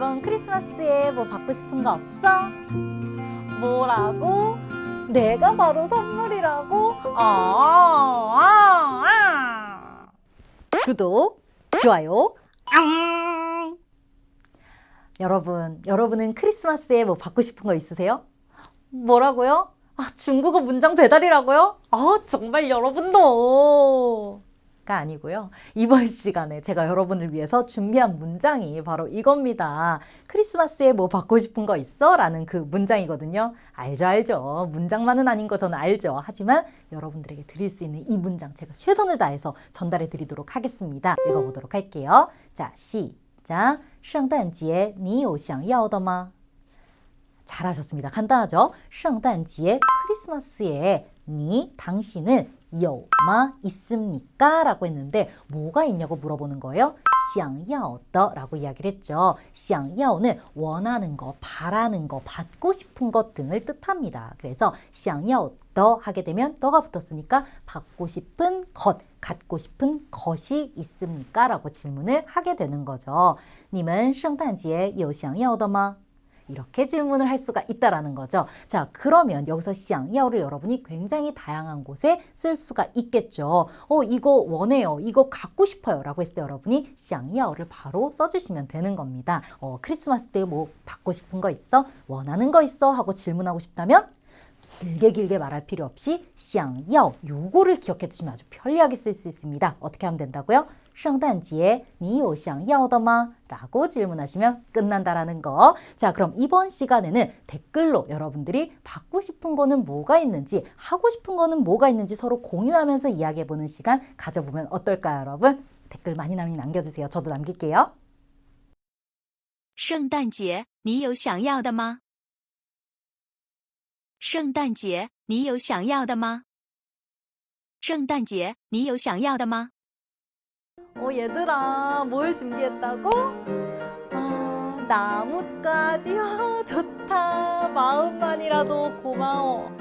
이번 크리스마스에 뭐 받고 싶은 거 없어? 뭐라고? 내가 바로 선물이라고? 아, 아, 아. 구독, 좋아요. 앙. 여러분, 여러분은 크리스마스에 뭐 받고 싶은 거 있으세요? 뭐라고요? 아, 중국어 문장 배달이라고요? 아, 정말 여러분도. 가 아니고요. 이번 시간에 제가 여러분을 위해서 준비한 문장이 바로 이겁니다. 크리스마스에 뭐 받고 싶은 거 있어? 라는 그 문장이거든요. 알죠, 알죠. 문장만은 아닌 거 저는 알죠. 하지만 여러분들에게 드릴 수 있는 이 문장 제가 최선을 다해서 전달해 드리도록 하겠습니다. 읽어보도록 할게요. 자, 시작. 圣诞节你有想要的吗? 잘하셨습니다. 간단하죠? 圣诞节 크리스마스에 니 당신은 有吗 있습니까? 라고 했는데 뭐가 있냐고 물어보는 거예요. 想要的 라고 이야기를 했죠. 想要는 원하는 거, 바라는 거, 받고 싶은 것 등을 뜻합니다. 그래서 想要的 하게 되면 더가 붙었으니까 받고 싶은 것, 갖고 싶은 것이 있습니까? 라고 질문을 하게 되는 거죠. 你们圣诞节有想要的吗? 이렇게 질문을 할 수가 있다라는 거죠. 자, 그러면 여기서 시앙야오를 여러분이 굉장히 다양한 곳에 쓸 수가 있겠죠. 어, 이거 원해요. 이거 갖고 싶어요. 라고 했을 때 여러분이 시앙야오를 바로 써주시면 되는 겁니다. 어, 크리스마스 때 뭐 받고 싶은 거 있어? 원하는 거 있어? 하고 질문하고 싶다면 길게 길게 말할 필요 없이 想要 요거를 기억해 두시면 아주 편리하게 쓸 수 있습니다. 어떻게 하면 된다고요? 圣诞节你有想要的吗? 라고 질문하시면 끝난다라는 거. 자, 그럼 이번 시간에는 댓글로 여러분들이 받고 싶은 거는 뭐가 있는지, 하고 싶은 거는 뭐가 있는지 서로 공유하면서 이야기해 보는 시간 가져보면 어떨까요, 여러분? 댓글 많이 많이 남겨주세요. 저도 남길게요. 圣诞节你有想要的吗？ 圣诞节你有想要的吗？圣诞节你有想要的吗？ 어, 얘들아, 뭘 준비했다고? 아, 나뭇가지. 아, 좋다. 마음만이라도 고마워.